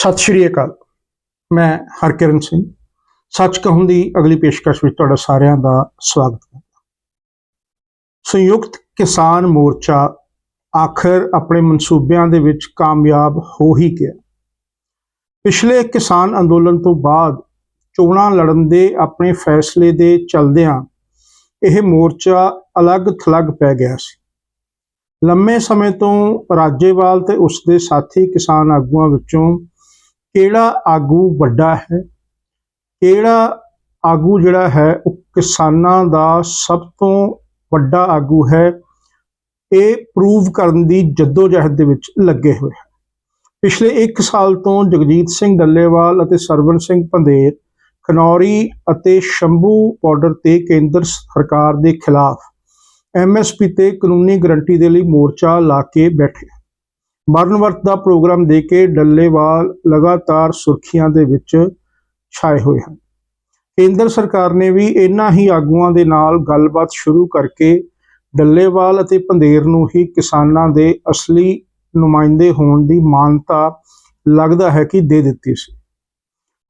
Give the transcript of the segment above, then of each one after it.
ਸਤਿ ਸ਼੍ਰੀ ਅਕਾਲ। ਮੈਂ ਹਰਕਿਰਨ ਸਿੰਘ। ਸੱਚ ਕਹੂੰ ਦੀ ਅਗਲੀ ਪੇਸ਼ਕਸ਼ ਵਿੱਚ ਤੁਹਾਡਾ ਸਾਰਿਆਂ ਦਾ ਸਵਾਗਤ ਕਰਦਾ ਸੰਯੁਕਤ ਕਿਸਾਨ ਮੋਰਚਾ ਆਖਰ ਆਪਣੇ ਮਨਸੂਬਿਆਂ ਦੇ ਵਿੱਚ ਕਾਮਯਾਬ ਹੋ ਹੀ ਗਿਆ। ਪਿਛਲੇ ਕਿਸਾਨ ਅੰਦੋਲਨ ਤੋਂ ਬਾਅਦ ਚੋਣਾਂ ਲੜਨ ਦੇ ਆਪਣੇ ਫੈਸਲੇ ਦੇ ਚਲਦਿਆਂ ਇਹ ਮੋਰਚਾ ਅਲੱਗ-ਥਲੱਗ ਪੈ ਗਿਆ ਸੀ। ਲੰਮੇ ਸਮੇਂ ਤੋਂ ਰਾਜੇਵਾਲ ਤੇ ਉਸ ਦੇ ਸਾਥੀ ਕਿਸਾਨ ਆਗੂਆਂ ਵਿੱਚੋਂ ਕਿਹੜਾ ਆਗੂ ਵੱਡਾ ਹੈ? ਕਿਹੜਾ ਆਗੂ ਜਿਹੜਾ ਹੈ, ਉਹ ਕਿਸਾਨਾਂ ਦਾ ਸਭ ਤੋਂ ਵੱਡਾ ਆਗੂ ਹੈ? ਇਹ ਪ੍ਰੂਵ ਕਰਨ ਦੀ ਜਦੋਜਹਿਦ ਦੇ ਵਿੱਚ ਲੱਗੇ ਹੋਏ ਹਨ। ਪਿਛਲੇ 1 ਸਾਲ ਤੋਂ ਜਗਜੀਤ ਸਿੰਘ ਡੱਲੇਵਾਲ ਅਤੇ ਸਰਵਨ ਸਿੰਘ ਪੰਧੇਰ ਖਨੌਰੀ ਅਤੇ ਸ਼ੰਭੂ ਬਾਰਡਰ ਤੇ ਕੇਂਦਰ ਸਰਕਾਰ ਦੇ ਖਿਲਾਫ ਐਮਐਸਪੀ ਤੇ ਕਾਨੂੰਨੀ ਗਰੰਟੀ ਦੇ ਲਈ ਮੋਰਚਾ ਲਾ ਕੇ ਬੈਠੇ। ਮਰਨ ਵਰਤ ਦਾ ਪ੍ਰੋਗਰਾਮ ਦੇ ਕੇ ਡੱਲੇਵਾਲ ਲਗਾਤਾਰ ਸੁਰਖੀਆਂ ਦੇ ਵਿੱਚ ਛਾਏ ਹੋਏ ਹਨ। ਕੇਂਦਰ ਸਰਕਾਰ ਨੇ ਵੀ ਇਨ੍ਹਾਂ ਹੀ ਆਗੂਆਂ ਦੇ ਨਾਲ ਗੱਲਬਾਤ ਸ਼ੁਰੂ ਕਰਕੇ ਡੱਲੇਵਾਲ ਅਤੇ ਪੰਧੇਰ ਨੂੰ ਹੀ ਕਿਸਾਨਾਂ ਦੇ ਅਸਲੀ ਨੁਮਾਇੰਦੇ ਹੋਣ ਦੀ ਮਾਨਤਾ ਲੱਗਦਾ ਹੈ ਕਿ ਦੇ ਦਿੱਤੀ ਸੀ।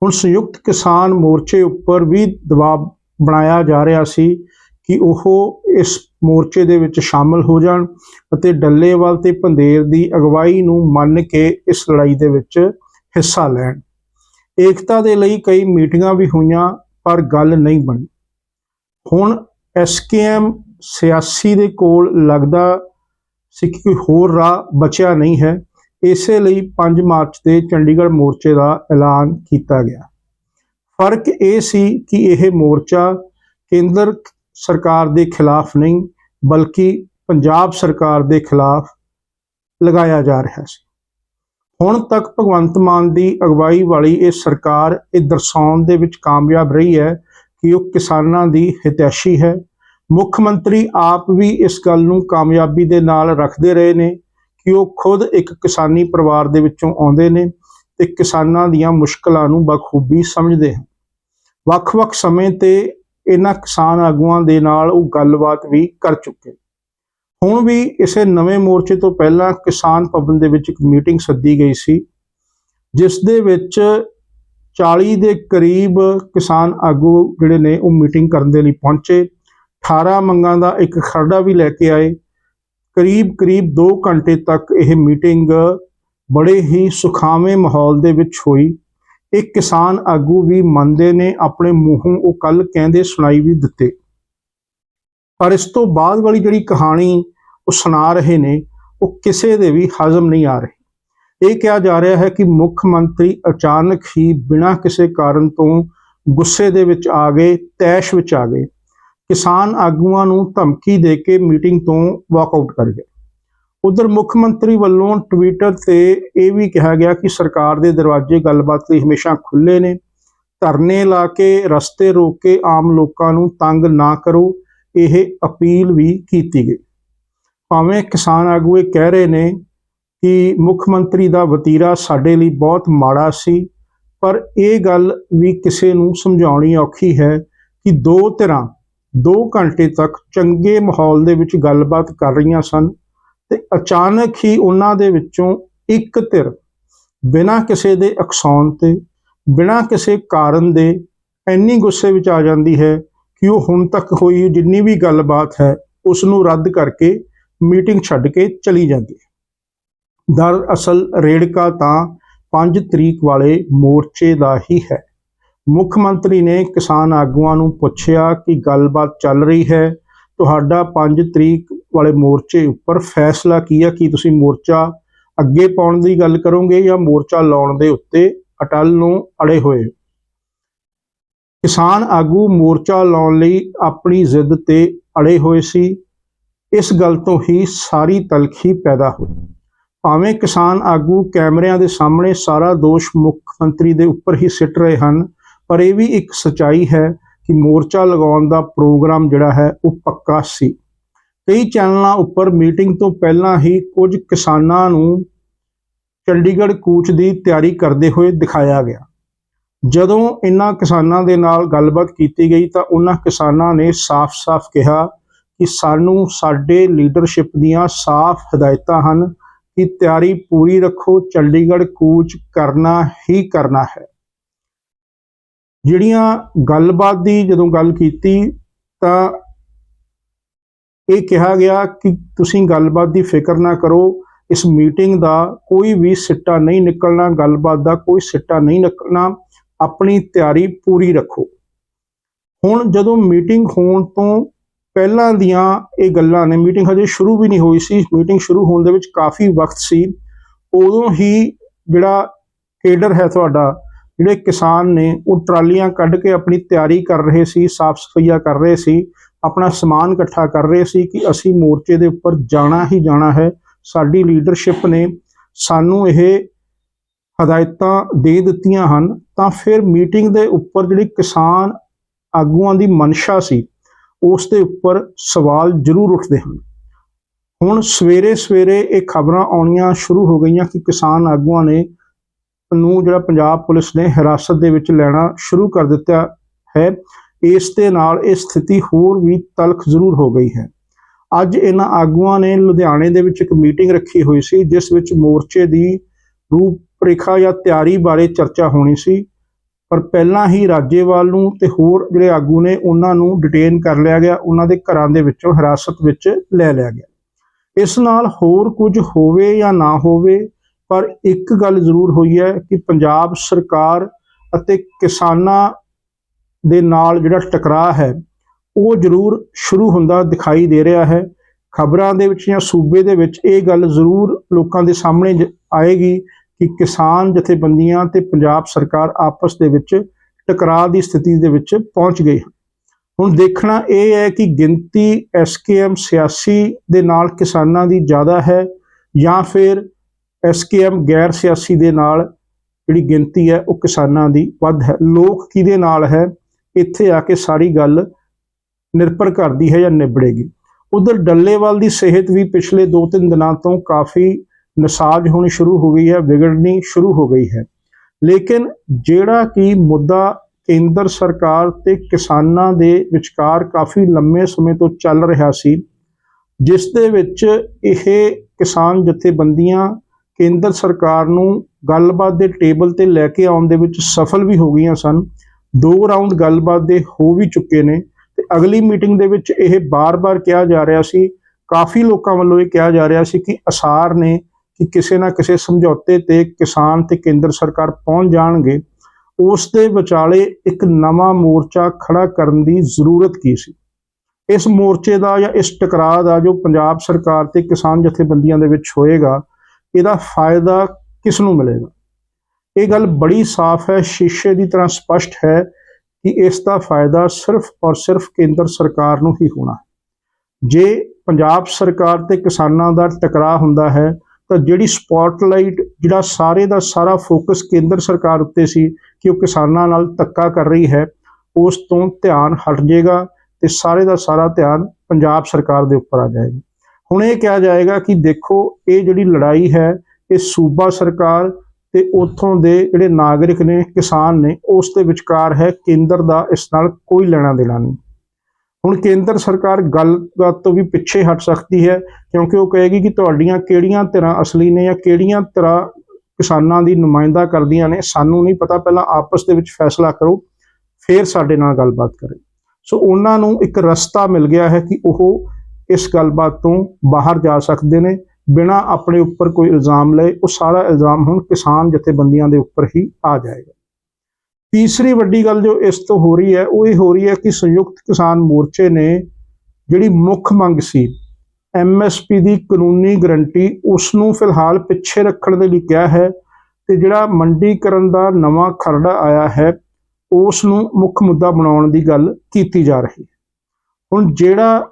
ਹੁਣ ਸੰਯੁਕਤ ਕਿਸਾਨ ਮੋਰਚੇ ਉੱਪਰ ਵੀ ਦਬਾਅ ਬਣਾਇਆ ਜਾ ਰਿਹਾ ਸੀ ਕਿ ਉਹ ਇਸ ਮੋਰਚੇ ਦੇ ਵਿੱਚ ਸ਼ਾਮਲ ਹੋ ਜਾਣ ਅਤੇ ਡੱਲੇਵਾਲ ਤੇ ਪੰਧੇਰ ਦੀ ਅਗਵਾਈ ਨੂੰ ਮੰਨ ਕੇ ਇਸ ਲੜਾਈ ਦੇ ਵਿੱਚ ਹਿੱਸਾ ਲੈਣ। ਏਕਤਾ ਦੇ ਲਈ ਕਈ ਮੀਟਿੰਗਾਂ ਵੀ ਹੋਈਆਂ, ਪਰ ਗੱਲ ਨਹੀਂ ਬਣੀ। ਹੁਣ ਐਸਕੇਐਮ ਸਿਆਸੀ ਦੇ ਕੋਲ ਲੱਗਦਾ ਸੀ ਕਿ ਕੋਈ ਹੋਰ ਰਾਹ ਬਚਿਆ ਨਹੀਂ ਹੈ, ਇਸੇ ਲਈ 5 ਮਾਰਚ ਦੇ ਚੰਡੀਗੜ੍ਹ ਮੋਰਚੇ ਦਾ ਐਲਾਨ ਕੀਤਾ ਗਿਆ। ਫ਼ਰਕ ਇਹ ਸੀ ਕਿ ਇਹ ਮੋਰਚਾ ਕੇਂਦਰ ਸਰਕਾਰ ਦੇ ਖਿਲਾਫ ਨਹੀਂ, ਬਲਕਿ ਪੰਜਾਬ ਸਰਕਾਰ ਦੇ ਖਿਲਾਫ ਲਗਾਇਆ ਜਾ ਰਿਹਾ ਸੀ। ਹੁਣ ਤੱਕ ਭਗਵੰਤ ਮਾਨ ਦੀ ਅਗਵਾਈ ਵਾਲੀ ਇਹ ਸਰਕਾਰ ਇਹ ਦਰਸਾਉਣ ਦੇ ਵਿੱਚ ਕਾਮਯਾਬ ਰਹੀ ਹੈ ਕਿ ਉਹ ਕਿਸਾਨਾਂ ਦੀ ਹਿਤੈਸ਼ੀ ਹੈ। ਮੁੱਖ ਮੰਤਰੀ ਆਪ ਵੀ ਇਸ ਗੱਲ ਨੂੰ ਕਾਮਯਾਬੀ ਦੇ ਨਾਲ ਰੱਖਦੇ ਰਹੇ ਨੇ ਕਿ ਉਹ ਖੁਦ ਇੱਕ ਕਿਸਾਨੀ ਪਰਿਵਾਰ ਦੇ ਵਿੱਚੋਂ ਆਉਂਦੇ ਨੇ ਤੇ ਕਿਸਾਨਾਂ ਦੀਆਂ ਮੁਸ਼ਕਲਾਂ ਨੂੰ ਬਖੂਬੀ ਸਮਝਦੇ ਹਨ। ਵੱਖ-ਵੱਖ ਸਮੇਂ ਤੇ ਇਹਨਾਂ ਕਿਸਾਨ ਆਗੂਆਂ ਦੇ ਨਾਲ ਉਹ ਗੱਲਬਾਤ ਵੀ ਕਰ ਚੁੱਕੇ। ਹੁਣ ਵੀ ਇਸੇ ਨਵੇਂ ਮੋਰਚੇ ਤੋਂ ਪਹਿਲਾਂ ਕਿਸਾਨ ਭਵਨ ਦੇ ਵਿੱਚ ਇੱਕ ਮੀਟਿੰਗ ਸੱਦੀ ਗਈ ਸੀ, ਜਿਸ ਦੇ ਵਿੱਚ 40 ਦੇ ਕਰੀਬ ਕਿਸਾਨ ਆਗੂ ਜਿਹੜੇ ਨੇ ਉਹ ਮੀਟਿੰਗ ਕਰਨ ਦੇ ਲਈ ਪਹੁੰਚੇ। 18 ਮੰਗਾਂ ਦਾ ਇੱਕ ਖਰੜਾ ਵੀ ਲੈ ਕੇ ਆਏ। ਕਰੀਬ ਕਰੀਬ 2 ਘੰਟੇ ਤੱਕ ਇਹ ਮੀਟਿੰਗ ਬੜੇ ਹੀ ਸੁਖਾਵੇਂ ਮਾਹੌਲ ਦੇ ਵਿੱਚ ਹੋਈ। ਇਹ ਕਿਸਾਨ ਆਗੂ ਵੀ ਮੰਨਦੇ ਨੇ, ਆਪਣੇ ਮੂੰਹੋਂ ਉਹ ਕੱਲ ਕਹਿੰਦੇ ਸੁਣਾਈ ਵੀ ਦਿੱਤੇ। ਪਰ ਇਸ ਤੋਂ ਬਾਅਦ ਵਾਲੀ ਜਿਹੜੀ ਕਹਾਣੀ ਉਹ ਸੁਣਾ ਰਹੇ ਨੇ, ਉਹ ਕਿਸੇ ਦੇ ਵੀ ਹਜ਼ਮ ਨਹੀਂ ਆ ਰਹੀ। ਇਹ ਕਿਹਾ ਜਾ ਰਿਹਾ ਹੈ ਕਿ ਮੁੱਖ ਮੰਤਰੀ ਅਚਾਨਕ ਹੀ ਬਿਨਾਂ ਕਿਸੇ ਕਾਰਨ ਤੋਂ ਗੁੱਸੇ ਦੇ ਵਿੱਚ ਆ ਗਏ, ਤੈਸ਼ ਵਿੱਚ ਆ ਗਏ। ਕਿਸਾਨ ਆਗੂਆਂ ਨੂੰ ਧਮਕੀ ਦੇ ਕੇ ਮੀਟਿੰਗ ਤੋਂ ਵਾਕ ਆਊਟ ਕਰ ਗਏ। ਉਧਰ ਮੁੱਖ ਮੰਤਰੀ ਵੱਲੋਂ ਟਵਿੱਟਰ ਤੇ ਇਹ ਵੀ ਕਿਹਾ ਗਿਆ ਕਿ ਸਰਕਾਰ ਦੇ ਦਰਵਾਜ਼ੇ ਗੱਲਬਾਤ ਲਈ ਹਮੇਸ਼ਾ ਖੁੱਲੇ ਨੇ। ਧਰਨੇ ਲਾ ਕੇ ਰਸਤੇ ਰੋਕ ਕੇ ਆਮ ਲੋਕਾਂ ਨੂੰ ਤੰਗ ਨਾ ਕਰੋ, ਇਹ ਅਪੀਲ ਵੀ ਕੀਤੀ ਗਈ। ਭਾਵੇਂ ਕਿਸਾਨ ਆਗੂ ਇਹ ਕਹਿ ਰਹੇ ਨੇ ਕਿ ਮੁੱਖ ਮੰਤਰੀ ਦਾ ਵਤੀਰਾ ਸਾਡੇ ਲਈ ਬਹੁਤ ਮਾੜਾ ਸੀ, ਪਰ ਇਹ ਗੱਲ ਵੀ ਕਿਸੇ ਨੂੰ ਸਮਝਾਉਣੀ ਔਖੀ ਹੈ ਕਿ ਦੋ ਧਿਰਾਂ 2 ਘੰਟੇ ਤੱਕ ਚੰਗੇ ਮਾਹੌਲ ਦੇ ਵਿੱਚ ਗੱਲਬਾਤ ਕਰ ਰਹੀਆਂ ਸਨ। ਤੇ ਅਚਾਨਕ ਹੀ ਉਹਨਾਂ ਦੇ ਵਿੱਚੋਂ ਇੱਕ ਧਿਰ ਬਿਨਾਂ ਕਿਸੇ ਦੇ ਅਕਸਾਉਣ ਤੇ, ਬਿਨਾਂ ਕਿਸੇ ਕਾਰਨ ਦੇ ਇੰਨੀ ਗੁੱਸੇ ਵਿੱਚ ਆ ਜਾਂਦੀ ਹੈ ਕਿ ਉਹ ਹੁਣ ਤੱਕ ਹੋਈ ਜਿੰਨੀ ਵੀ ਗੱਲਬਾਤ ਹੈ ਉਸ ਨੂੰ ਰੱਦ ਕਰਕੇ ਮੀਟਿੰਗ ਛੱਡ ਕੇ ਚਲੀ ਜਾਂਦੀ ਹੈ। ਦਰਅਸਲ ਰੇੜਕਾ ਤਾਂ 5 ਤਰੀਕ ਵਾਲੇ ਮੋਰਚੇ ਦਾ ਹੀ ਹੈ। ਮੁੱਖ ਮੰਤਰੀ ਨੇ ਕਿਸਾਨ ਆਗੂਆਂ ਨੂੰ ਪੁੱਛਿਆ ਕਿ ਗੱਲਬਾਤ ਚੱਲ ਰਹੀ ਹੈ ਤੁਹਾਡਾ 5 ਤਰੀਕ ਵਾਲੇ ਮੋਰਚੇ ਉੱਪਰ ਫੈਸਲਾ ਕੀ ਹੈ ਕਿ ਤੁਸੀਂ ਮੋਰਚਾ ਅੱਗੇ ਪਾਉਣ ਦੀ ਗੱਲ ਕਰੋਗੇ ਜਾਂ ਮੋਰਚਾ ਲਾਉਣ ਦੇ ਉੱਤੇ ਅਟਲ ਨੂੰ ਅੜੇ ਹੋਏ? ਕਿਸਾਨ ਆਗੂ ਮੋਰਚਾ ਲਾਉਣ ਲਈ ਆਪਣੀ ਜ਼ਿੱਦ ਤੇ ਅੜੇ ਹੋਏ ਸੀ। ਇਸ ਗੱਲ ਤੋਂ ਹੀ ਸਾਰੀ ਤਲਖੀ ਪੈਦਾ ਹੋਈ। ਭਾਵੇਂ ਕਿਸਾਨ ਆਗੂ ਕੈਮਰਿਆਂ ਦੇ ਸਾਹਮਣੇ ਸਾਰਾ ਦੋਸ਼ ਮੁੱਖ ਮੰਤਰੀ ਦੇ ਉੱਪਰ ਹੀ ਸਿੱਟ ਰਹੇ ਹਨ, ਪਰ ਇਹ ਵੀ ਇੱਕ ਸਚਾਈ ਹੈ ਕਿ ਮੋਰਚਾ ਲਗਾਉਣ ਦਾ ਪ੍ਰੋਗਰਾਮ ਜਿਹੜਾ ਹੈ ਉਹ ਪੱਕਾ ਸੀ। ਕਈ ਚੈਨਲਾਂ ਉੱਪਰ ਮੀਟਿੰਗ ਤੋਂ ਪਹਿਲਾਂ ਹੀ ਕੁਝ ਕਿਸਾਨਾਂ ਨੂੰ ਚੰਡੀਗੜ੍ਹ ਕੂਚ ਦੀ ਤਿਆਰੀ ਕਰਦੇ ਹੋਏ ਦਿਖਾਇਆ ਗਿਆ। ਜਦੋਂ ਇਹਨਾਂ ਕਿਸਾਨਾਂ ਦੇ ਨਾਲ ਗੱਲਬਾਤ ਕੀਤੀ ਗਈ ਤਾਂ ਉਹਨਾਂ ਕਿਸਾਨਾਂ ਨੇ ਸਾਫ਼-ਸਾਫ਼ ਕਿਹਾ ਕਿ ਸਾਨੂੰ ਸਾਡੇ ਲੀਡਰਸ਼ਿਪ ਦੀਆਂ ਸਾਫ਼ ਹਦਾਇਤਾਂ ਹਨ ਕਿ ਤਿਆਰੀ ਪੂਰੀ ਰੱਖੋ, ਚੰਡੀਗੜ੍ਹ ਕੂਚ ਕਰਨਾ ਹੀ ਕਰਨਾ ਹੈ। ਜਿਹੜੀਆਂ ਗੱਲਬਾਤ ਦੀ ਜਦੋਂ ਗੱਲ ਕੀਤੀ ਤਾਂ ਇਹ ਕਿਹਾ ਗਿਆ ਕਿ ਤੁਸੀਂ ਗੱਲਬਾਤ ਦੀ ਫਿਕਰ ਨਾ ਕਰੋ, ਇਸ ਮੀਟਿੰਗ ਦਾ ਕੋਈ ਵੀ ਸਿੱਟਾ ਨਹੀਂ ਨਿਕਲਣਾ, ਗੱਲਬਾਤ ਦਾ ਕੋਈ ਸਿੱਟਾ ਨਹੀਂ ਨਿਕਲਣਾ, ਆਪਣੀ ਤਿਆਰੀ ਪੂਰੀ ਰੱਖੋ। ਹੁਣ ਜਦੋਂ ਮੀਟਿੰਗ ਹੋਣ ਤੋਂ ਪਹਿਲਾਂ ਦੀਆਂ ਇਹ ਗੱਲਾਂ ਨੇ, ਮੀਟਿੰਗ ਹਜੇ ਸ਼ੁਰੂ ਵੀ ਨਹੀਂ ਹੋਈ ਸੀ, ਮੀਟਿੰਗ ਸ਼ੁਰੂ ਹੋਣ ਦੇ ਵਿੱਚ ਕਾਫੀ ਵਕਤ ਸੀ, ਉਦੋਂ ਹੀ ਜਿਹੜਾ ਕੇਡਰ ਹੈ ਤੁਹਾਡਾ ਜਿਹੜੇ ਕਿਸਾਨ ਨੇ, ਉਹ ਟਰਾਲੀਆਂ ਕੱਢ ਕੇ ਆਪਣੀ ਤਿਆਰੀ ਕਰ ਰਹੇ ਸੀ, ਸਾਫ਼ ਸਫਾਈਆਂ ਕਰ ਰਹੇ ਸੀ, ਆਪਣਾ ਸਮਾਨ ਇਕੱਠਾ ਕਰ ਰਹੇ ਸੀ ਕਿ ਅਸੀਂ ਮੋਰਚੇ ਦੇ ਉੱਪਰ ਜਾਣਾ ਹੀ ਜਾਣਾ ਹੈ। ਸਾਡੀ ਲੀਡਰਸ਼ਿਪ ਨੇ ਸਾਨੂੰ ਇਹ ਹਦਾਇਤਾਂ ਦੇ ਦਿੱਤੀਆਂ ਹਨ। ਤਾਂ ਫਿਰ ਮੀਟਿੰਗ ਦੇ ਉੱਪਰ ਜਿਹੜੀ ਕਿਸਾਨ ਆਗੂਆਂ ਦੀ ਮਨਸ਼ਾ ਸੀ, ਉਸ ਦੇ ਉੱਪਰ ਸਵਾਲ ਜ਼ਰੂਰ ਉੱਠਦੇ ਹਨ। ਹੁਣ ਸਵੇਰੇ ਸਵੇਰੇ ਇਹ ਖਬਰਾਂ ਆਉਣੀਆਂ ਸ਼ੁਰੂ ਹੋ ਗਈਆਂ ਕਿ ਕਿਸਾਨ ਆਗੂਆਂ ਨੇ ਨੂੰ ਜਿਹੜਾ ਪੰਜਾਬ ਪੁਲਿਸ ਨੇ ਹਿਰਾਸਤ ਦੇ ਵਿੱਚ ਲੈਣਾ ਸ਼ੁਰੂ ਕਰ ਦਿੱਤਾ ਹੈ, ਇਸ ਦੇ ਨਾਲ ਇਹ ਸਥਿਤੀ ਹੋਰ ਵੀ ਤਲਖ ਜ਼ਰੂਰ ਹੋ ਗਈ ਹੈ। ਅੱਜ ਇਹਨਾਂ ਆਗੂਆਂ ਨੇ ਲੁਧਿਆਣੇ ਦੇ ਵਿੱਚ ਇੱਕ ਮੀਟਿੰਗ ਰੱਖੀ ਹੋਈ ਸੀ, ਜਿਸ ਵਿੱਚ ਮੋਰਚੇ ਦੀ ਰੂਪਰੇਖਾ ਜਾਂ ਤਿਆਰੀ ਬਾਰੇ ਚਰਚਾ ਹੋਣੀ ਸੀ। ਪਰ ਪਹਿਲਾਂ ਹੀ ਰਾਜੇਵਾਲ ਨੂੰ ਤੇ ਹੋਰ ਜਿਹੜੇ ਆਗੂ ਨੇ, ਉਹਨਾਂ ਨੂੰ ਡਿਟੇਨ ਕਰ ਲਿਆ ਗਿਆ, ਉਹਨਾਂ ਦੇ ਘਰਾਂ ਦੇ ਵਿੱਚੋਂ ਹਿਰਾਸਤ ਵਿੱਚ ਲੈ ਲਿਆ ਗਿਆ। ਇਸ ਨਾਲ ਹੋਰ ਕੁਝ ਹੋਵੇ ਜਾਂ ਨਾ ਹੋਵੇ ਪਰ ਇੱਕ ਗੱਲ ਜ਼ਰੂਰ ਹੋਈ ਹੈ ਕਿ ਪੰਜਾਬ ਸਰਕਾਰ ਅਤੇ ਕਿਸਾਨਾਂ ਦੇ ਨਾਲ ਜਿਹੜਾ ਟਕਰਾਅ ਹੈ, ਉਹ ਜ਼ਰੂਰ ਸ਼ੁਰੂ ਹੁੰਦਾ ਦਿਖਾਈ ਦੇ ਰਿਹਾ ਹੈ। ਖਬਰਾਂ ਦੇ ਵਿੱਚ ਜਾਂ ਸੂਬੇ ਦੇ ਵਿੱਚ ਇਹ ਗੱਲ ਜ਼ਰੂਰ ਲੋਕਾਂ ਦੇ ਸਾਹਮਣੇ ਆਏਗੀ ਕਿ ਕਿਸਾਨ ਜਥੇਬੰਦੀਆਂ ਤੇ ਪੰਜਾਬ ਸਰਕਾਰ ਆਪਸ ਦੇ ਵਿੱਚ ਟਕਰਾਅ ਦੀ ਸਥਿਤੀ ਦੇ ਵਿੱਚ ਪਹੁੰਚ ਗਈ ਹੁਣ ਦੇਖਣਾ ਇਹ ਹੈ ਕਿ ਗਿਣਤੀ ਐਸਕੇਐਮ ਸਿਆਸੀ ਦੇ ਨਾਲ ਕਿਸਾਨਾਂ ਦੀ ਜ਼ਿਆਦਾ ਹੈ ਜਾਂ ਫਿਰ ਐਸਕੇਐਮ ਗੈਰ ਸਿਆਸੀ ਦੇ ਨਾਲ ਜਿਹੜੀ ਗਿਣਤੀ ਹੈ ਉਹ ਕਿਸਾਨਾਂ ਦੀ ਵੱਧ ਹੈ। ਲੋਕ ਕਿਹਦੇ ਨਾਲ ਹੈ? ਇੱਥੇ ਆ ਕੇ ਸਾਰੀ ਗੱਲ ਨਿਰਭਰ ਕਰਦੀ ਹੈ ਜਾਂ ਨਿਬੜੇਗੀ। ਉਧਰ ਡੱਲੇਵਾਲ ਦੀ ਸਿਹਤ ਵੀ ਪਿਛਲੇ 2-3 ਦਿਨਾਂ ਤੋਂ ਕਾਫੀ ਨਸਾਜ ਹੋਣੀ ਸ਼ੁਰੂ ਹੋ ਗਈ ਹੈ, ਵਿਗੜਨੀ ਸ਼ੁਰੂ ਹੋ ਗਈ ਹੈ। ਲੇਕਿਨ ਜਿਹੜਾ ਕਿ ਮੁੱਦਾ ਕੇਂਦਰ ਸਰਕਾਰ ਤੇ ਕਿਸਾਨਾਂ ਦੇ ਵਿਚਕਾਰ ਕਾਫੀ ਲੰਮੇ ਸਮੇਂ ਤੋਂ ਚੱਲ ਰਿਹਾ ਸੀ, ਜਿਸ ਦੇ ਵਿੱਚ ਇਹ ਕਿਸਾਨ ਜਥੇਬੰਦੀਆਂ ਕੇਂਦਰ ਸਰਕਾਰ ਨੂੰ ਗੱਲਬਾਤ ਦੇ ਟੇਬਲ ਤੇ ਲੈ ਕੇ ਆਉਣ ਦੇ ਵਿੱਚ ਸਫਲ ਵੀ ਹੋ ਗਈਆਂ ਸਨ। ਦੋ ਰਾਉਂਡ ਗੱਲਬਾਤ ਦੇ ਹੋ ਵੀ ਚੁੱਕੇ ਨੇ ਤੇ ਅਗਲੀ ਮੀਟਿੰਗ ਦੇ ਵਿੱਚ ਇਹ ਬਾਰ-ਬਾਰ ਕਿਹਾ ਜਾ ਰਿਹਾ ਸੀ। ਕਾਫੀ ਲੋਕਾਂ ਵੱਲੋਂ ਇਹ ਕਿਹਾ ਜਾ ਰਿਹਾ ਸੀ ਕਿ ਅਸਾਰ ਨੇ ਕਿ ਕਿਸੇ ਨਾ ਕਿਸੇ ਸਮਝੌਤੇ ਤੇ ਕਿਸਾਨ ਤੇ ਕੇਂਦਰ ਸਰਕਾਰ ਪਹੁੰਚ ਜਾਣਗੇ। ਉਸ ਦੇ ਵਿਚਾਲੇ ਇੱਕ ਨਵਾਂ ਮੋਰਚਾ ਖੜਾ ਕਰਨ ਦੀ ਜ਼ਰੂਰਤ ਕੀ ਸੀ? ਇਸ ਮੋਰਚੇ ਦਾ ਜਾਂ ਇਸ ਟਕਰਾਅ ਦਾ ਜੋ ਪੰਜਾਬ ਸਰਕਾਰ ਤੇ ਕਿਸਾਨ ਜਥੇਬੰਦੀਆਂ ਦੇ ਵਿੱਚ ਹੋਏਗਾ ਇਹਦਾ ਫਾਇਦਾ ਕਿਸ ਨੂੰ ਮਿਲੇਗਾ? ਇਹ ਗੱਲ ਬੜੀ ਸਾਫ਼ ਹੈ, ਸ਼ੀਸ਼ੇ ਦੀ ਤਰ੍ਹਾਂ ਸਪਸ਼ਟ ਹੈ ਕਿ ਇਸ ਦਾ ਫਾਇਦਾ ਸਿਰਫ ਔਰ ਸਿਰਫ ਕੇਂਦਰ ਸਰਕਾਰ ਨੂੰ ਹੀ ਹੋਣਾ ਜੇ ਪੰਜਾਬ ਸਰਕਾਰ ਤੇ ਕਿਸਾਨਾਂ ਦਾ ਟਕਰਾਅ ਹੁੰਦਾ ਹੈ, ਤਾਂ ਜਿਹੜੀ ਸਪੌਟਲਾਈਟ, ਜਿਹੜਾ ਸਾਰੇ ਦਾ ਸਾਰਾ ਫੋਕਸ ਕੇਂਦਰ ਸਰਕਾਰ ਉੱਤੇ ਸੀ ਕਿ ਉਹ ਕਿਸਾਨਾਂ ਨਾਲ ਧੱਕਾ ਕਰ ਰਹੀ ਹੈ, ਉਸ ਤੋਂ ਧਿਆਨ ਹਟ ਜਾਏਗਾ ਤੇ ਸਾਰੇ ਦਾ ਸਾਰਾ ਧਿਆਨ ਪੰਜਾਬ ਸਰਕਾਰ ਦੇ ਉੱਪਰ ਆ ਜਾਏਗਾ। ਹੁਣ ਇਹ ਕਿਹਾ ਜਾਏਗਾ ਕਿ ਦੇਖੋ, ਇਹ ਜਿਹੜੀ ਲੜਾਈ ਹੈ, ਇਹ ਸੂਬਾ ਸਰਕਾਰ ਤੇ ਉਥੋਂ ਦੇ ਜਿਹੜੇ ਨਾਗਰਿਕ ਨੇ, ਕਿਸਾਨ ਨੇ, ਉਸ ਦੇ ਵਿਚਕਾਰ ਹੈ, ਕੇਂਦਰ ਦਾ ਇਸ ਨਾਲ ਕੋਈ ਲੈਣਾ ਦੇਣਾ ਨਹੀਂ। ਹੁਣ ਕੇਂਦਰ ਸਰਕਾਰ ਗੱਲਬਾਤ ਤੋਂ ਵੀ ਪਿੱਛੇ ਹਟ ਸਕਦੀ ਹੈ, ਕਿਉਂਕਿ ਉਹ ਕਹੇਗੀ ਕਿ ਤੁਹਾਡੀਆਂ ਕਿਹੜੀਆਂ ਧਿਰਾਂ ਅਸਲੀ ਨੇ ਜਾਂ ਕਿਹੜੀਆਂ ਧਿਰਾਂ ਕਿਸਾਨਾਂ ਦੀ ਨੁਮਾਇੰਦਾ ਕਰਦੀਆਂ ਨੇ, ਸਾਨੂੰ ਨਹੀਂ ਪਤਾ, ਪਹਿਲਾਂ ਆਪਸ ਦੇ ਵਿੱਚ ਫੈਸਲਾ ਕਰੋ, ਫਿਰ ਸਾਡੇ ਨਾਲ ਗੱਲਬਾਤ ਕਰੇ। ਸੋ ਉਹਨਾਂ ਨੂੰ ਇੱਕ ਰਸਤਾ ਮਿਲ ਗਿਆ ਹੈ ਕਿ ਉਹ ਇਸ ਗੱਲਬਾਤ ਤੋਂ ਬਾਹਰ ਜਾ ਸਕਦੇ ਨੇ। ਬਿਨਾ ਆਪਣੇ ਉੱਪਰ ਕੋਈ ਇਲਜ਼ਾਮ ਲਏ, ਉਹ ਸਾਰਾ ਇਲਜ਼ਾਮ ਹੁਣ ਕਿਸਾਨ ਜਥੇਬੰਦੀਆਂ ਦੇ ਉੱਪਰ ਹੀ ਆ ਜਾਏਗਾ। ਤੀਸਰੀ ਵੱਡੀ ਗੱਲ ਜੋ ਇਸ ਤੋਂ ਹੋ ਰਹੀ ਹੈ, ਉਹ ਇਹ ਹੋ ਰਹੀ ਹੈ ਕਿ ਸੰਯੁਕਤ ਕਿਸਾਨ ਮੋਰਚੇ ਨੇ ਜਿਹੜੀ ਮੁੱਖ ਮੰਗ ਸੀ ਐਮਐਸਪੀ ਦੀ ਕਾਨੂੰਨੀ ਗਰੰਟੀ ਉਸ ਨੂੰ ਫਿਲਹਾਲ ਪਿੱਛੇ ਰੱਖਣ ਦੇ ਲਈ ਕਿਹਾ ਹੈ ਤੇ ਜਿਹੜਾ ਮੰਡੀਕਰਨ ਦਾ ਨਵਾਂ ਖਰੜਾ ਆਇਆ ਹੈ ਉਸ ਨੂੰ ਮੁੱਖ ਮੁੱਦਾ ਬਣਾਉਣ ਦੀ ਗੱਲ ਕੀਤੀ ਜਾ ਰਹੀ ਹੈ। ਹੁਣ ਜਿਹੜਾ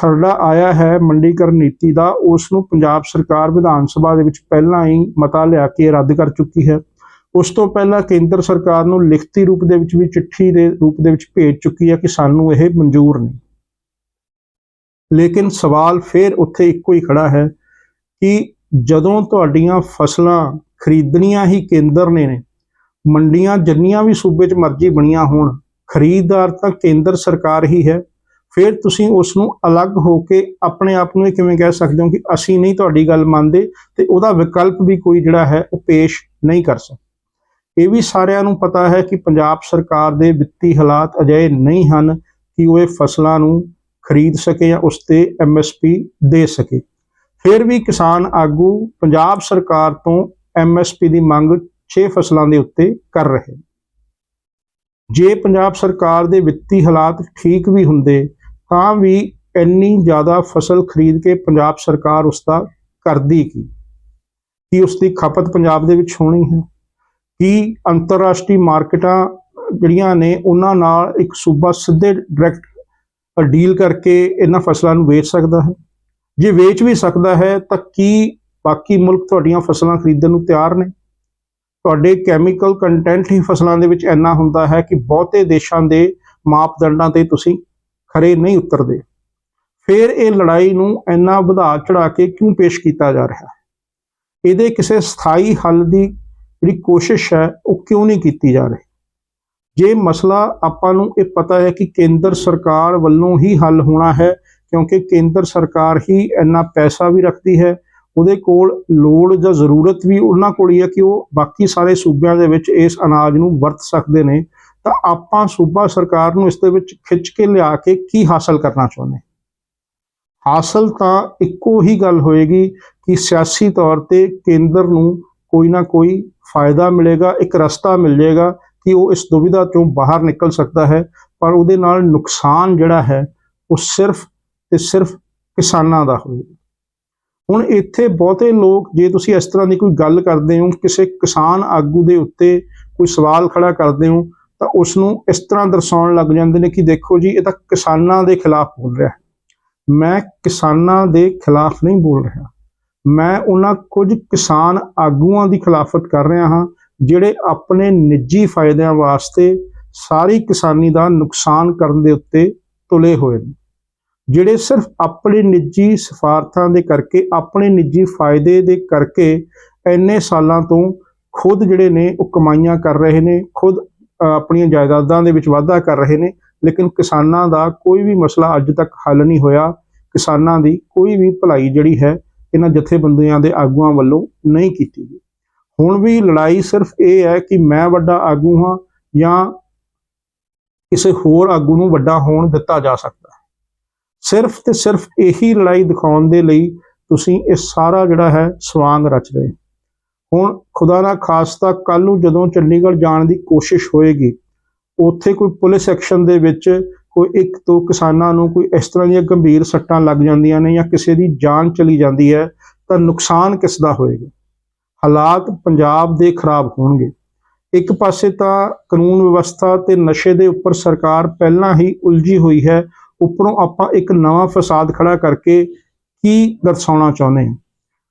ਖਰੜਾ ਆਇਆ ਹੈ ਮੰਡੀਕਰਨ ਨੀਤੀ ਦਾ ਉਸ ਨੂੰ ਪੰਜਾਬ ਸਰਕਾਰ ਵਿਧਾਨ ਸਭਾ ਦੇ ਵਿੱਚ ਪਹਿਲਾਂ ਹੀ ਮਤਾ ਲਿਆ ਕੇ ਰੱਦ ਕਰ ਚੁੱਕੀ ਹੈ। ਉਸ ਤੋਂ ਪਹਿਲਾਂ ਕੇਂਦਰ ਸਰਕਾਰ ਨੂੰ ਲਿਖਤੀ ਰੂਪ ਦੇ ਵਿੱਚ ਵੀ ਚਿੱਠੀ ਦੇ ਰੂਪ ਦੇ ਵਿੱਚ ਭੇਜ ਚੁੱਕੀ ਹੈ ਕਿ ਸਾਨੂੰ ਇਹ ਮਨਜ਼ੂਰ ਨਹੀਂ। ਲੇਕਿਨ ਸਵਾਲ ਫਿਰ ਉੱਥੇ ਇੱਕੋ ਹੀ ਖੜਾ ਹੈ ਕਿ ਜਦੋਂ ਤੁਹਾਡੀਆਂ ਫਸਲਾਂ ਖਰੀਦਣੀਆਂ ਹੀ ਕੇਂਦਰ ਨੇ ਨੇ, ਮੰਡੀਆਂ ਜਿੰਨੀਆਂ ਵੀ ਸੂਬੇ 'ਚ ਮਰਜ਼ੀ ਬਣੀਆਂ ਹੋਣ, ਖਰੀਦਦਾਰ ਤਾਂ ਕੇਂਦਰ ਸਰਕਾਰ ਹੀ ਹੈ। ਫਿਰ ਤੁਸੀਂ ਉਸ ਨੂੰ ਅਲੱਗ ਹੋ ਕੇ ਆਪਣੇ ਆਪ ਨੂੰ ਇਹ ਕਿਵੇਂ ਕਹਿ ਸਕਦੇ ਹੋ ਕਿ ਅਸੀਂ ਨਹੀਂ ਤੁਹਾਡੀ ਗੱਲ ਮੰਨਦੇ ਤੇ ਉਹਦਾ ਵਿਕਲਪ ਵੀ ਕੋਈ ਜਿਹੜਾ ਹੈ ਉਹ ਪੇਸ਼ ਨਹੀਂ ਕਰ ਸਕਦਾ। ਇਹ ਵੀ ਸਾਰਿਆਂ ਨੂੰ ਪਤਾ ਹੈ ਕਿ ਪੰਜਾਬ ਸਰਕਾਰ ਦੇ ਵਿੱਤੀ ਹਾਲਾਤ ਅਜਿਹੇ ਨਹੀਂ ਹਨ ਕਿ ਉਹ ਇਹ ਫਸਲਾਂ ਨੂੰ ਖਰੀਦ ਸਕੇ ਜਾਂ ਉਸ ਤੇ ਐਮਐਸਪੀ ਦੇ ਸਕੇ। ਫਿਰ ਵੀ ਕਿਸਾਨ ਆਗੂ ਪੰਜਾਬ ਸਰਕਾਰ ਤੋਂ ਐਮਐਸਪੀ ਦੀ ਮੰਗ 6 ਫਸਲਾਂ ਦੇ ਉੱਤੇ ਕਰ ਰਹੇ ਜੇ ਪੰਜਾਬ ਸਰਕਾਰ ਦੇ ਵਿੱਤੀ ਹਾਲਾਤ ਠੀਕ ਵੀ ਹੁੰਦੇ ਤਾਂ ਵੀ ਇੰਨੀ ਜ਼ਿਆਦਾ ਫਸਲ ਖਰੀਦ ਕੇ ਪੰਜਾਬ ਸਰਕਾਰ ਉਸ ਦਾ ਕਰਦੀ ਕੀ? ਕੀ ਉਸ ਦੀ ਖਪਤ ਪੰਜਾਬ ਦੇ ਵਿੱਚ ਹੋਣੀ ਹੈ? ਕੀ ਅੰਤਰਰਾਸ਼ਟਰੀ ਮਾਰਕੀਟਾਂ ਜਿਹੜੀਆਂ ਨੇ ਉਹਨਾਂ ਨਾਲ ਇੱਕ ਸੂਬਾ ਸਿੱਧੇ ਡਾਇਰੈਕਟ ਡੀਲ ਕਰਕੇ ਇਹਨਾਂ ਫਸਲਾਂ ਨੂੰ ਵੇਚ ਸਕਦਾ ਹੈ? ਜੇ ਵੇਚ ਵੀ ਸਕਦਾ ਹੈ, ਤਾਂ ਕੀ ਬਾਕੀ ਮੁਲਕ ਤੁਹਾਡੀਆਂ ਫਸਲਾਂ ਖਰੀਦਣ ਨੂੰ ਤਿਆਰ ਨੇ? ਤੁਹਾਡੇ ਕੈਮੀਕਲ ਕੰਟੈਂਟ ਹੀ ਫਸਲਾਂ ਦੇ ਵਿੱਚ ਇੰਨਾ ਹੁੰਦਾ ਹੈ ਕਿ ਬਹੁਤੇ ਦੇਸ਼ਾਂ ਦੇ ਮਾਪਦੰਡਾਂ ਤੇ ਤੁਸੀਂ ਖਰੇ ਨਹੀਂ ਉਤਰਦੇ। ਫਿਰ ਇਹ ਲੜਾਈ ਨੂੰ ਇੰਨਾ ਵਧਾ ਚੜਾ ਕੇ ਕਿਉਂ ਪੇਸ਼ ਕੀਤਾ ਜਾ ਰਿਹਾ? ਹੈ ਇਹਦੇ ਕਿਸੇ ਸਥਾਈ ਹੱਲ ਦੀ ਜਿਹੜੀ ਕੋਸ਼ਿਸ਼ ਹੈ, ਉਹ ਕਿਉਂ ਨਹੀਂ ਕੀਤੀ ਜਾ ਰਹੀ? ਜੇ ਮਸਲਾ ਆਪਾਂ ਨੂੰ ਇਹ ਪਤਾ ਹੈ ਕਿ ਕੇਂਦਰ ਸਰਕਾਰ ਵੱਲੋਂ ਹੀ ਹੱਲ ਹੋਣਾ ਹੈ, ਕਿਉਂਕਿ ਕੇਂਦਰ ਸਰਕਾਰ ਹੀ ਇੰਨਾ ਪੈਸਾ ਵੀ ਰੱਖਦੀ ਹੈ, ਉਹਦੇ ਕੋਲ ਲੋੜ ਜਾਂ ਜ਼ਰੂਰਤ ਵੀ ਉਹਨਾਂ ਕੋਲ ਹੀ ਹੈ ਕਿ ਉਹ ਬਾਕੀ ਸਾਰੇ ਸੂਬਿਆਂ ਦੇ ਵਿੱਚ ਇਸ ਅਨਾਜ ਨੂੰ ਵਰਤ ਸਕਦੇ ਨੇ। ਤਾਂ ਆਪਾਂ ਸੂਬਾ ਸਰਕਾਰ ਨੂੰ ਇਸ ਦੇ ਵਿੱਚ ਖਿੱਚ ਕੇ ਲਿਆ ਕੇ ਕੀ ਹਾਸਲ ਕਰਨਾ ਚਾਹੁੰਦੇ ਹਾਸਲ ਤਾਂ ਇੱਕੋ ਹੀ ਗੱਲ ਹੋਏਗੀ ਕਿ ਸਿਆਸੀ ਤੌਰ ਤੇ ਕੇਂਦਰ ਨੂੰ ਕੋਈ ਨਾ ਕੋਈ ਫਾਇਦਾ ਮਿਲੇਗਾ, ਇੱਕ ਰਸਤਾ ਮਿਲ ਜਾਏਗਾ ਕਿ ਉਹ ਇਸ ਦੁਵਿਧਾ ਤੋਂ ਬਾਹਰ ਨਿਕਲ ਸਕਦਾ ਹੈ, ਪਰ ਉਹਦੇ ਨਾਲ ਨੁਕਸਾਨ ਜਿਹੜਾ ਹੈ ਉਹ ਸਿਰਫ ਤੇ ਸਿਰਫ ਕਿਸਾਨਾਂ ਦਾ ਹੋਏਗਾ ਹੁਣ ਇੱਥੇ ਬਹੁਤੇ ਲੋਕ, ਜੇ ਤੁਸੀਂ ਇਸ ਤਰ੍ਹਾਂ ਦੀ ਕੋਈ ਗੱਲ ਕਰਦੇ ਹੋ, ਕਿਸੇ ਕਿਸਾਨ ਆਗੂ ਦੇ ਉੱਤੇ ਕੋਈ ਸਵਾਲ ਖੜਾ ਕਰਦੇ ਹੋ ਤਾਂ ਉਸ ਨੂੰ ਇਸ ਤਰ੍ਹਾਂ ਦਰਸਾਉਣ ਲੱਗ ਜਾਂਦੇ ਨੇ ਕਿ ਦੇਖੋ ਜੀ, ਇਹ ਤਾਂ ਕਿਸਾਨਾਂ ਦੇ ਖਿਲਾਫ ਬੋਲ ਰਿਹਾ ਮੈਂ ਕਿਸਾਨਾਂ ਦੇ ਖਿਲਾਫ ਨਹੀਂ ਬੋਲ ਰਿਹਾ। ਮੈਂ ਉਹਨਾਂ ਕੁਝ ਕਿਸਾਨ ਆਗੂਆਂ ਦੀ ਖਿਲਾਫਤ ਕਰ ਰਿਹਾ ਹਾਂ, ਜਿਹੜੇ ਆਪਣੇ ਨਿੱਜੀ ਫਾਇਦਿਆਂ ਵਾਸਤੇ ਸਾਰੀ ਕਿਸਾਨੀ ਦਾ ਨੁਕਸਾਨ ਕਰਨ ਦੇ ਉੱਤੇ ਤੁਲੇ ਹੋਏ ਨੇ। ਜਿਹੜੇ ਸਿਰਫ ਆਪਣੇ ਨਿੱਜੀ ਸਫਾਰਥਾਂ ਦੇ ਕਰਕੇ, ਆਪਣੇ ਨਿੱਜੀ ਫਾਇਦੇ ਦੇ ਕਰਕੇ ਇੰਨੇ ਸਾਲਾਂ ਤੋਂ ਖੁਦ ਜਿਹੜੇ ਨੇ, ਉਹ ਕਮਾਈਆਂ ਕਰ ਰਹੇ ਨੇ, ਖੁਦ ਆਪਣੀਆਂ ਜਾਇਦਾਦਾਂ ਦੇ ਵਿੱਚ ਵਾਧਾ ਕਰ ਰਹੇ ਨੇ, ਲੇਕਿਨ ਕਿਸਾਨਾਂ ਦਾ ਕੋਈ ਵੀ ਮਸਲਾ ਅੱਜ ਤੱਕ ਹੱਲ ਨਹੀਂ ਹੋਇਆ। ਕਿਸਾਨਾਂ ਦੀ ਕੋਈ ਵੀ ਭਲਾਈ ਜਿਹੜੀ ਹੈ, ਇਹਨਾਂ ਜਥੇਬੰਦੀਆਂ ਦੇ ਆਗੂਆਂ ਵੱਲੋਂ ਨਹੀਂ ਕੀਤੀ ਗਈ। ਹੁਣ ਵੀ ਲੜਾਈ ਸਿਰਫ ਇਹ ਹੈ ਕਿ ਮੈਂ ਵੱਡਾ ਆਗੂ ਹਾਂ ਜਾਂ ਕਿਸੇ ਹੋਰ ਆਗੂ ਨੂੰ ਵੱਡਾ ਹੋਣ ਦਿੱਤਾ ਜਾ ਸਕਦਾ ਹੈ। ਸਿਰਫ ਤੇ ਸਿਰਫ ਇਹੀ ਲੜਾਈ ਦਿਖਾਉਣ ਦੇ ਲਈ ਤੁਸੀਂ ਇਹ ਸਾਰਾ ਜਿਹੜਾ ਹੈ ਸਵਾਂਗ ਰਚ ਰਹੇ ਹੁਣ ਖੁਦਾ ਨਾ ਖਾਸਤਾ ਕੱਲ ਨੂੰ ਜਦੋਂ ਚੰਡੀਗੜ੍ਹ ਜਾਣ ਦੀ ਕੋਸ਼ਿਸ਼ ਹੋਏਗੀ, ਉੱਥੇ ਕੋਈ ਪੁਲਿਸ ਐਕਸ਼ਨ ਦੇ ਵਿੱਚ ਕੋਈ ਇੱਕ ਤੋਂ ਕਿਸਾਨਾਂ ਨੂੰ ਕੋਈ ਇਸ ਤਰ੍ਹਾਂ ਦੀਆਂ ਗੰਭੀਰ ਸੱਟਾਂ ਲੱਗ ਜਾਂਦੀਆਂ ਨੇ ਜਾਂ ਕਿਸੇ ਦੀ ਜਾਨ ਚਲੀ ਜਾਂਦੀ ਹੈ, ਤਾਂ ਨੁਕਸਾਨ ਕਿਸ ਦਾ ਹੋਏਗਾ? ਹਾਲਾਤ ਪੰਜਾਬ ਦੇ ਖਰਾਬ ਹੋਣਗੇ। ਇੱਕ ਪਾਸੇ ਤਾਂ ਕਾਨੂੰਨ ਵਿਵਸਥਾ ਤੇ ਨਸ਼ੇ ਦੇ ਉੱਪਰ ਸਰਕਾਰ ਪਹਿਲਾਂ ਹੀ ਉਲਝੀ ਹੋਈ ਹੈ, ਉੱਪਰੋਂ ਆਪਾਂ ਇੱਕ ਨਵਾਂ ਫਸਾਦ ਖੜਾ ਕਰਕੇ ਕੀ ਦਰਸਾਉਣਾ ਚਾਹੁੰਦੇ ਹਾਂ?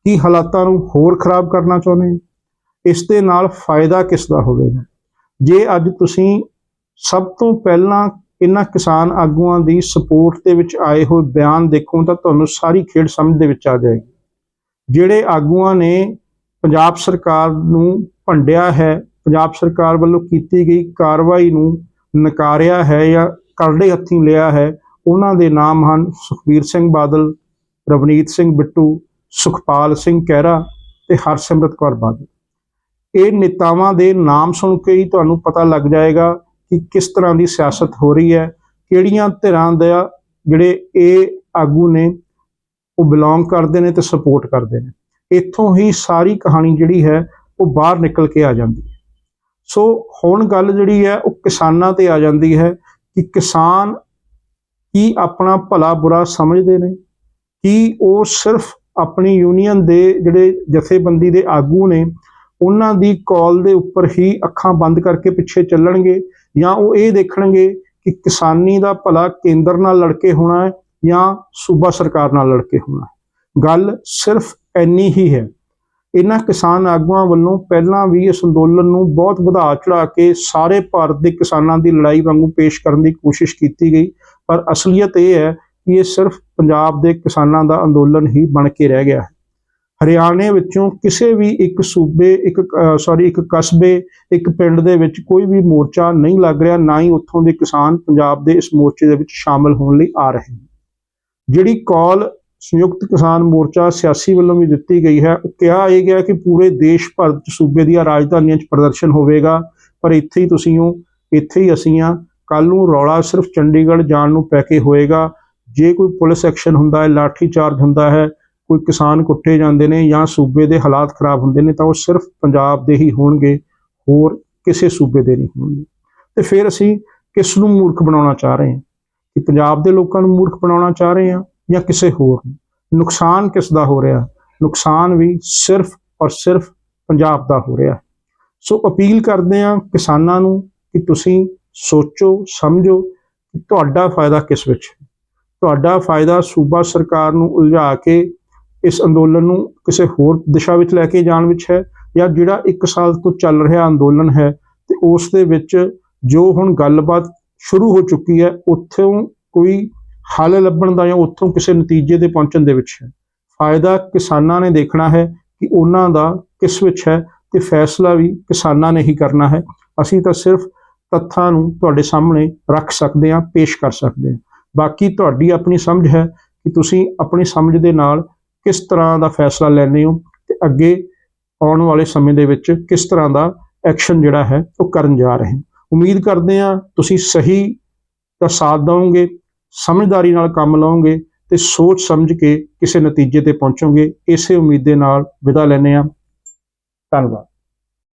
ਕੀ ਹਾਲਾਤਾਂ ਨੂੰ ਹੋਰ ਖਰਾਬ ਕਰਨਾ ਚਾਹੁੰਦੇ ਹਾਂ? ਇਸ ਦੇ ਨਾਲ ਫਾਇਦਾ ਕਿਸ ਦਾ ਹੋਵੇਗਾ? ਜੇ ਅੱਜ ਤੁਸੀਂ ਸਭ ਤੋਂ ਪਹਿਲਾਂ ਇਹਨਾਂ ਕਿਸਾਨ ਆਗੂਆਂ ਦੀ ਸਪੋਰਟ ਦੇ ਵਿੱਚ ਆਏ ਹੋਏ ਬਿਆਨ ਦੇਖੋ ਤਾਂ ਤੁਹਾਨੂੰ ਸਾਰੀ ਖੇਡ ਸਮਝ ਦੇ ਵਿੱਚ ਆ ਜਾਏਗੀ। ਜਿਹੜੇ ਆਗੂਆਂ ਨੇ ਪੰਜਾਬ ਸਰਕਾਰ ਨੂੰ ਭੰਡਿਆ ਹੈ, ਪੰਜਾਬ ਸਰਕਾਰ ਵੱਲੋਂ ਕੀਤੀ ਗਈ ਕਾਰਵਾਈ ਨੂੰ ਨਕਾਰਿਆ ਹੈ ਜਾਂ ਕਰੜੇ ਹੱਥੀਂ ਲਿਆ ਹੈ, ਉਹਨਾਂ ਦੇ ਨਾਮ ਹਨ ਸੁਖਬੀਰ ਸਿੰਘ ਬਾਦਲ, ਰਵਨੀਤ ਸਿੰਘ ਬਿੱਟੂ ਸੁਖਪਾਲ ਸਿੰਘ ਕਹਿਰਾ ਤੇ ਹਰਸਿਮਰਤ ਕੌਰ ਬਾਦਲ। ਇਹ ਨੇਤਾਵਾਂ ਦੇ ਨਾਮ ਸੁਣ ਕੇ ਹੀ ਤੁਹਾਨੂੰ ਪਤਾ ਲੱਗ ਜਾਏਗਾ ਕਿ ਕਿਸ ਤਰ੍ਹਾਂ ਦੀ ਸਿਆਸਤ ਹੋ ਰਹੀ ਹੈ, ਕਿਹੜੀਆਂ ਧਿਰਾਂ ਦਾ ਜਿਹੜੇ ਇਹ ਆਗੂ ਨੇ, ਉਹ ਬਿਲੋਂਗ ਕਰਦੇ ਨੇ ਤੇ ਸਪੋਰਟ ਕਰਦੇ ਨੇ। ਇੱਥੋਂ ਹੀ ਸਾਰੀ ਕਹਾਣੀ ਜਿਹੜੀ ਹੈ, ਉਹ ਬਾਹਰ ਨਿਕਲ ਕੇ ਆ ਜਾਂਦੀ ਹੈ। ਸੋ ਹੁਣ ਗੱਲ ਜਿਹੜੀ ਹੈ, ਉਹ ਕਿਸਾਨਾਂ ਤੇ ਆ ਜਾਂਦੀ ਹੈ ਕਿ ਕਿਸਾਨ ਕੀ ਆਪਣਾ ਭਲਾ ਬੁਰਾ ਸਮਝਦੇ ਨੇ, ਕੀ ਉਹ ਸਿਰਫ ਆਪਣੀ ਯੂਨੀਅਨ ਦੇ ਜਿਹੜੇ ਜਥੇਬੰਦੀ ਦੇ ਆਗੂ ਨੇ, ਉਹਨਾਂ ਦੀ ਕਾਲ ਦੇ ਉੱਪਰ ਹੀ ਅੱਖਾਂ ਬੰਦ ਕਰਕੇ ਪਿੱਛੇ ਚੱਲਣਗੇ ਜਾਂ ਉਹ ਇਹ ਦੇਖਣਗੇ ਕਿ ਕਿਸਾਨੀ ਦਾ ਭਲਾ ਕੇਂਦਰ ਨਾਲ ਲੜ ਕੇ ਹੋਣਾ ਹੈ ਜਾਂ ਸੂਬਾ ਸਰਕਾਰ ਨਾਲ ਲੜ ਕੇ ਹੋਣਾ ਹੈ। ਗੱਲ ਸਿਰਫ ਇੰਨੀ ਹੀ ਹੈ। ਇਹਨਾਂ ਕਿਸਾਨ ਆਗੂਆਂ ਵੱਲੋਂ ਪਹਿਲਾਂ ਵੀ ਇਸ ਅੰਦੋਲਨ ਨੂੰ ਬਹੁਤ ਵਧਾ ਚੜਾ ਕੇ ਸਾਰੇ ਭਾਰਤ ਦੇ ਕਿਸਾਨਾਂ ਦੀ ਲੜਾਈ ਵਾਂਗੂ ਪੇਸ਼ ਕਰਨ ਦੀ ਕੋਸ਼ਿਸ਼ ਕੀਤੀ ਗਈ, ਪਰ ਅਸਲੀਅਤ ਇਹ ਹੈ ਕਿ ਇਹ ਸਿਰਫ ਪੰਜਾਬ ਦੇ ਕਿਸਾਨਾਂ ਦਾ ਅੰਦੋਲਨ ਹੀ ਬਣ ਕੇ ਰਹਿ ਗਿਆ ਹੈ। ਹਰਿਆਣੇ ਵਿੱਚੋਂ ਕਿਸੇ ਵੀ ਇੱਕ ਸੂਬੇ, ਇੱਕ ਸੌਰੀ ਇੱਕ ਕਸਬੇ, ਇੱਕ ਪਿੰਡ ਦੇ ਵਿੱਚ ਕੋਈ ਵੀ ਮੋਰਚਾ ਨਹੀਂ ਲੱਗ ਰਿਹਾ, ਨਾ ਹੀ ਉੱਥੋਂ ਦੇ ਕਿਸਾਨ ਪੰਜਾਬ ਦੇ ਇਸ ਮੋਰਚੇ ਦੇ ਵਿੱਚ ਸ਼ਾਮਲ ਹੋਣ ਲਈ ਆ ਰਹੇ ਨੇ। ਜਿਹੜੀ ਕਾਲ ਸੰਯੁਕਤ ਕਿਸਾਨ ਮੋਰਚਾ ਸਿਆਸੀ ਵੱਲੋਂ ਵੀ ਦਿੱਤੀ ਗਈ ਹੈ, ਉਹ ਕਿਹਾ ਇਹ ਗਿਆ ਕਿ ਪੂਰੇ ਦੇਸ਼ ਭਰ 'ਚ ਸੂਬੇ ਦੀਆਂ ਰਾਜਧਾਨੀਆਂ 'ਚ ਪ੍ਰਦਰਸ਼ਨ ਹੋਵੇਗਾ, ਪਰ ਇੱਥੇ ਹੀ ਤੁਸੀਂ ਹੋ, ਇੱਥੇ ਹੀ ਅਸੀਂ ਆ ਕੱਲ ਨੂੰ ਰੌਲਾ ਸਿਰਫ ਚੰਡੀਗੜ੍ਹ ਜਾਣ ਨੂੰ ਪੈ ਕੇ ਹੋਏਗਾ। ਜੇ ਕੋਈ ਪੁਲਿਸ ਐਕਸ਼ਨ ਹੁੰਦਾ ਹੈ, ਲਾਠੀ ਚਾਰਜ ਹੁੰਦਾ ਹੈ, ਕੋਈ ਕਿਸਾਨ ਕੁੱਟੇ ਜਾਂਦੇ ਨੇ ਜਾਂ ਸੂਬੇ ਦੇ ਹਾਲਾਤ ਖਰਾਬ ਹੁੰਦੇ ਨੇ ਤਾਂ ਉਹ ਸਿਰਫ ਪੰਜਾਬ ਦੇ ਹੀ ਹੋਣਗੇ, ਹੋਰ ਕਿਸੇ ਸੂਬੇ ਦੇ ਨਹੀਂ ਹੋਣਗੇ। ਤੇ ਫਿਰ ਅਸੀਂ ਕਿਸ ਨੂੰ ਮੂਰਖ ਬਣਾਉਣਾ ਚਾਹ ਰਹੇ ਹਾਂ? ਕਿ ਪੰਜਾਬ ਦੇ ਲੋਕਾਂ ਨੂੰ ਮੂਰਖ ਬਣਾਉਣਾ ਚਾਹ ਰਹੇ ਹਾਂ ਜਾਂ ਕਿਸੇ ਹੋਰ ਨੂੰ? ਨੁਕਸਾਨ ਕਿਸ ਦਾ ਹੋ ਰਿਹਾ? ਨੁਕਸਾਨ ਵੀ ਸਿਰਫ ਔਰ ਸਿਰਫ ਪੰਜਾਬ ਦਾ ਹੋ ਰਿਹਾ। ਸੋ ਅਪੀਲ ਕਰਦੇ ਹਾਂ ਕਿਸਾਨਾਂ ਨੂੰ ਕਿ ਤੁਸੀਂ ਸੋਚੋ, ਸਮਝੋ ਕਿ ਤੁਹਾਡਾ ਫਾਇਦਾ ਕਿਸ ਵਿੱਚ ਤੁਹਾਡਾ ਫਾਇਦਾ ਸੂਬਾ ਸਰਕਾਰ ਨੂੰ ਉਲਝਾ ਕੇ ਇਸ ਅੰਦੋਲਨ ਨੂੰ ਕਿਸੇ ਹੋਰ ਦਿਸ਼ਾ ਵਿੱਚ ਲੈ ਕੇ ਜਾਣ ਵਿੱਚ ਹੈ ਜਾਂ ਜਿਹੜਾ 1 ਸਾਲ ਤੋਂ ਚੱਲ ਰਿਹਾ ਅੰਦੋਲਨ ਹੈ ਤੇ ਉਸ ਦੇ ਵਿੱਚ ਜੋ ਹੁਣ ਗੱਲਬਾਤ ਸ਼ੁਰੂ ਹੋ ਚੁੱਕੀ ਹੈ, ਉੱਥੋਂ ਕੋਈ ਹੱਲ ਲੱਭਣ ਦਾ ਜਾਂ ਉੱਥੋਂ ਕਿਸੇ ਨਤੀਜੇ 'ਤੇ ਪਹੁੰਚਣ ਦੇ ਵਿੱਚ ਹੈ। ਫਾਇਦਾ ਕਿਸਾਨਾਂ ਨੇ ਦੇਖਣਾ ਹੈ ਕਿ ਉਹਨਾਂ ਦਾ ਕਿਸ ਵਿੱਚ ਹੈ ਤੇ ਫੈਸਲਾ ਵੀ ਕਿਸਾਨਾਂ ਨੇ ਹੀ ਕਰਨਾ ਹੈ। ਅਸੀਂ ਤਾਂ ਸਿਰਫ ਤੱਥਾਂ ਨੂੰ ਤੁਹਾਡੇ ਸਾਹਮਣੇ ਰੱਖ ਸਕਦੇ ਹਾਂ, ਪੇਸ਼ ਕਰ ਸਕਦੇ ਹਾਂ। ਬਾਕੀ ਤੁਹਾਡੀ ਆਪਣੀ ਸਮਝ ਹੈ ਕਿ ਤੁਸੀਂ ਆਪਣੀ ਸਮਝ ਦੇ ਨਾਲ ਕਿਸ ਤਰ੍ਹਾਂ ਦਾ ਫੈਸਲਾ ਲੈਂਦੇ ਹੋ ਤੇ ਅੱਗੇ ਆਉਣ ਵਾਲੇ ਸਮੇਂ ਦੇ ਵਿੱਚ ਕਿਸ ਤਰ੍ਹਾਂ ਦਾ ਐਕਸ਼ਨ ਜਿਹੜਾ ਹੈ ਉਹ ਕਰਨ ਜਾ ਰਹੇ ਹੋ। ਉਮੀਦ ਕਰਦੇ ਹਾਂ ਤੁਸੀਂ ਸਹੀ ਦਾ ਸਾਥ ਦਿਓਗੇ, ਸਮਝਦਾਰੀ ਨਾਲ ਕੰਮ ਲਓਗੇ ਤੇ ਸੋਚ ਸਮਝ ਕੇ ਕਿਸੇ ਨਤੀਜੇ ਤੇ ਪਹੁੰਚੋਗੇ। ਇਸੇ ਉਮੀਦ ਦੇ ਨਾਲ ਵਿਦਾ ਲੈਂਦੇ ਹਾਂ। ਧੰਨਵਾਦ।